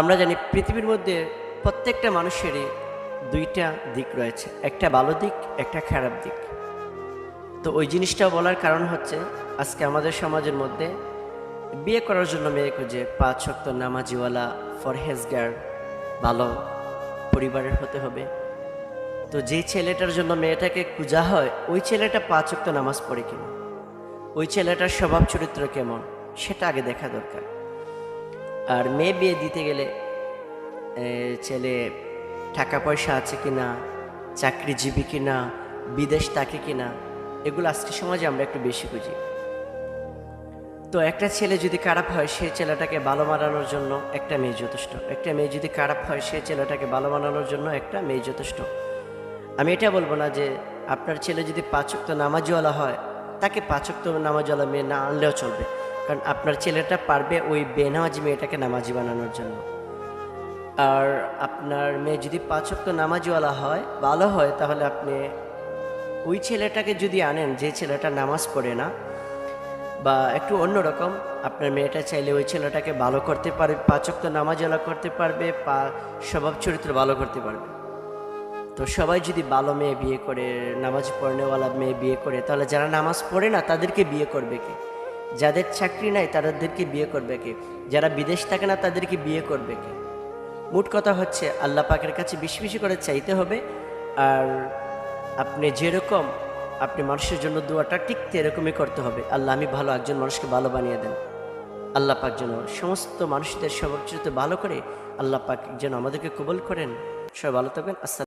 আমরা জানি পৃথিবীর মধ্যে প্রত্যেকটা মানুষেরই দুইটা দিক রয়েছে, একটা ভালো দিক, একটা খারাপ দিক। তো ওই জিনিসটা বলার কারণ হচ্ছে আজকে আমাদের সমাজের মধ্যে বিয়ে করার জন্য মেয়ে খুঁজে পাঁচ শক্ত নামাজিওয়ালা, ফরহেজগার, ভালো পরিবারের হতে হবে। তো যেই ছেলেটার জন্য মেয়েটাকে খুঁজা হয়, ওই ছেলেটা পাঁচ শক্ত নামাজ পড়ে কিনা? ওই ছেলেটার স্বভাব চরিত্র কেমন? সেটা আগে দেখা দরকার। আর মেয়ে বিয়ে দিতে গেলে ছেলে টাকা পয়সা আছে কি না চাকরিজীবী কিনা, বিদেশ থাকে কিনা, এগুলো আজকে সমাজে আমরা একটু বেশি বুঝি। তো একটা ছেলে যদি খারাপ হয় সেই ছেলেটাকে ভালো মানানোর জন্য একটা মেয়ে যথেষ্ট। একটা মেয়ে যদি খারাপ হয় সেই ছেলেটাকে ভালো মানানোর জন্য একটা মেয়ে যথেষ্ট। আমি এটা বলব না যে আপনার ছেলে যদি পাঁচক্ত নামাজওয়ালা হয়, তাকে পাঁচক্ত নামাজওয়ালা মেয়ে না আনলেও চলবে। কারণ আপনার ছেলেটা পারবে ওই বেনামাজি মেয়েটাকে নামাজি বানানোর জন্য। আর আপনার মেয়ে যদি পাঁচ পাঁচক্ত নামাজওয়ালা হয়, ভালো হয়, তাহলে আপনি ওই ছেলেটাকে যদি আনেন, যে ছেলেটা নামাজ পড়ে না, বা একটু অন্যরকম আপনার মেয়েটা চাইলে ওই ছেলেটাকে ভালো করতে পারবে পাচক তো নামাজওয়ালা করতে পারবে, পা, স্বভাব চরিত্র ভালো করতে পারবে। তো সবাই যদি ভালো মেয়ে বিয়ে করে, নামাজ পড়নেওয়ালা মেয়ে বিয়ে করে, তাহলে যারা নামাজ পড়ে না, তাদেরকে বিয়ে করবে কে? যাদের চাকরি নাই তাদেরকে বিয়ে করবে কে? যারা বিদেশ থাকে না তাদেরকে বিয়ে করবে কে? মোট কথা হচ্ছে, আল্লাহ পাকের কাছে বেশি বেশি করে চাইতে হবে, আর আপনি যেরকম আপনি মানুষের জন্য দোয়াটা ঠিক এরকমই করতে হবে। আল্লাহ, আমি ভালো একজন মানুষকে ভালো বানিয়ে দেন। আল্লাহ পাক যেন সমস্ত মানুষদের চরিত্র ভালো করে আল্লাহ পাক যেন আমাদেরকে কবল করেন। সবাই ভালো থাকবেন। আসসালাম